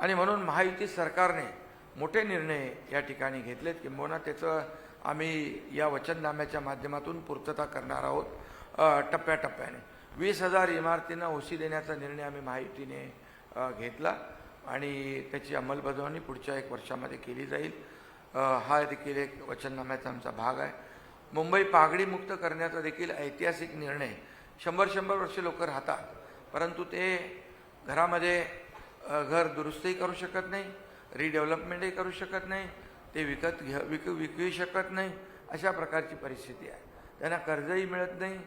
आणि म्हणून महायुती सरकारने मोठे निर्णय या ठिकाणी घेतलेत किंबहुना त्याचं आम्ही या वचननाम्याच्या माध्यमातून पूर्तता करणार आहोत टप्प्याटप्प्याने. वीस हजार इमारतींना ओसी देण्याचा निर्णय आम्ही महायुतीने घेतला आणि त्याची अंमलबजावणी पुढच्या एक वर्षामध्ये केली जाईल. हा देखील एक वचननाम्याचा आमचा भाग आहे. मुंबई पागडीमुक्त करण्याचा देखील ऐतिहासिक निर्णय शंभर शंभर वर्ष लोक राहतात परंतु ते घरामध्ये घर दुरुस्तही करू शकत नाही रिडेव्हलपमेंटही करू शकत नाही ते विकत घ्या विकू विकूही शकत नाही अशा प्रकारची परिस्थिती आहे. त्यांना कर्जही मिळत नाही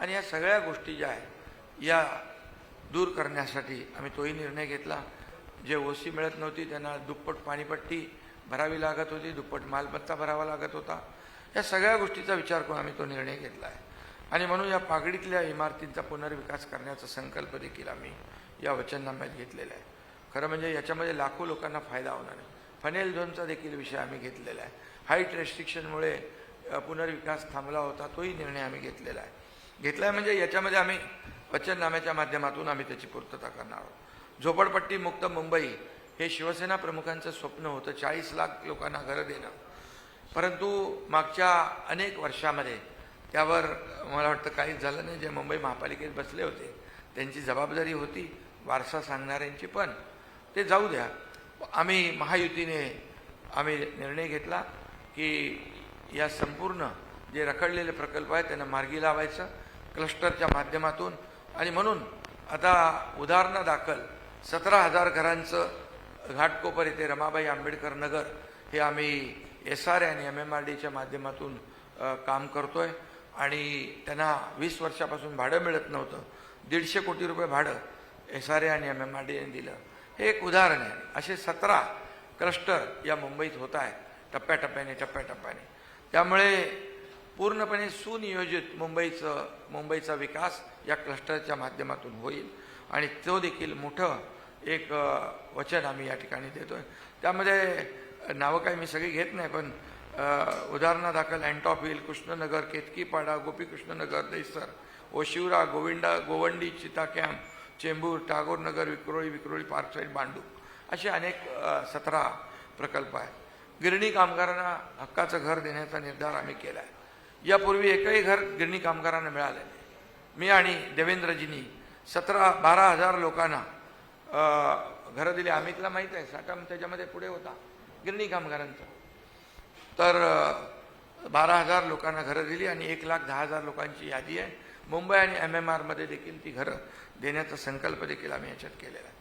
आणि या सगळ्या गोष्टी ज्या आहेत या दूर करण्यासाठी आम्ही तोही निर्णय घेतला. जे ओसी मिळत नव्हती त्यांना दुप्पट पाणीपट्टी भरावी लागत होती दुप्पट मालमत्ता भरावा लागत होता. या सगळ्या गोष्टीचा विचार करून आम्ही तो निर्णय घेतला आहे. आणि म्हणून या पागडीतल्या इमारतींचा पुनर्विकास करण्याचा संकल्प देखील आम्ही या वचननाम्यात घेतलेला आहे. खरं म्हणजे याच्यामध्ये लाखो लोकांना फायदा होणार आहे. फनेल झोनचा देखील विषय आम्ही घेतलेला आहे. हाईट रेस्ट्रिक्शनमुळे पुनर्विकास थांबला होता तोही निर्णय आम्ही घेतलेला आहे. घेतला आहे म्हणजे याच्यामध्ये आम्ही वचननाम्याच्या माध्यमातून आम्ही त्याची पूर्तता करणार आहोत. झोपडपट्टी मुक्त मुंबई हे शिवसेना प्रमुखांचं स्वप्न होतं चाळीस लाख लोकांना घरं देणं. परंतु मागच्या अनेक वर्षामध्ये त्यावर मला वाटतं काहीच झालं नाही. जे मुंबई महापालिकेत बसले होते त्यांची जबाबदारी होती वारसा सांगणाऱ्यांची पण. ते जाऊ द्या. आम्ही महायुतीने आम्ही निर्णय घेतला की या संपूर्ण जे रखडलेले प्रकल्प आहेत त्यांना मार्गी लावायचं क्लस्टरच्या माध्यमातून. आणि म्हणून आता उदाहरणादाखल सतरा हजार घरांचं घाटकोपर येथे रमाबाई आंबेडकर नगर हे आम्ही एस आर आणि एम एम आर डीच्या माध्यमातून काम करतो आहे आणि त्यांना वीस वर्षापासून भाडं मिळत नव्हतं. दीडशे कोटी रुपये भाडं एस आर ए आणि एम एम आर डीने दिलं. हे एक उदाहरण आहे. असे सतरा क्लस्टर या मुंबईत होत आहेत टप्प्याटप्प्याने टप्प्याटप्प्याने. त्यामुळे पूर्णपणे सुनियोजित मुंबईचं मुंबईचा विकास या क्लस्टरच्या माध्यमातून होईल आणि तो देखील मोठं एक वचन आम्ही या ठिकाणी देतो आहे त्यामध्ये नावं काही मी सगळी घेत नाही पण उदाहरणादाखल Antop Hill Krishnanagar Ketkipada Gopikrishnanagar Dahisar Oshiwara Govinda Govandi Cheeta Camp Chembur Tagore Nagar Vikhroli Vikhroli Park Site बांडू असे अनेक सतरा प्रकल्प आहेत. गिरणी कामगारांना हक्काचं घर देण्याचा निर्धार आम्ही केला आहे यापूर्वी एकही घर गिरणी कामगारांना मिळालं नाही. मी आणि देवेंद्रजींनी सतरा बारा हजार लोकांना घरं दिली. अमितला माहीत आहे साठा त्याच्यामध्ये पुढे होता गिरणी कामगारांचा. तर बारा हजार लोकांना घरं दिली आणि एक लाख दहा हजार लोकांची यादी आहे. मुंबई आणि एम एम आरमध्ये देखील ती घरं देण्याचा संकल्प देखील आम्ही याच्यात केलेला आहे.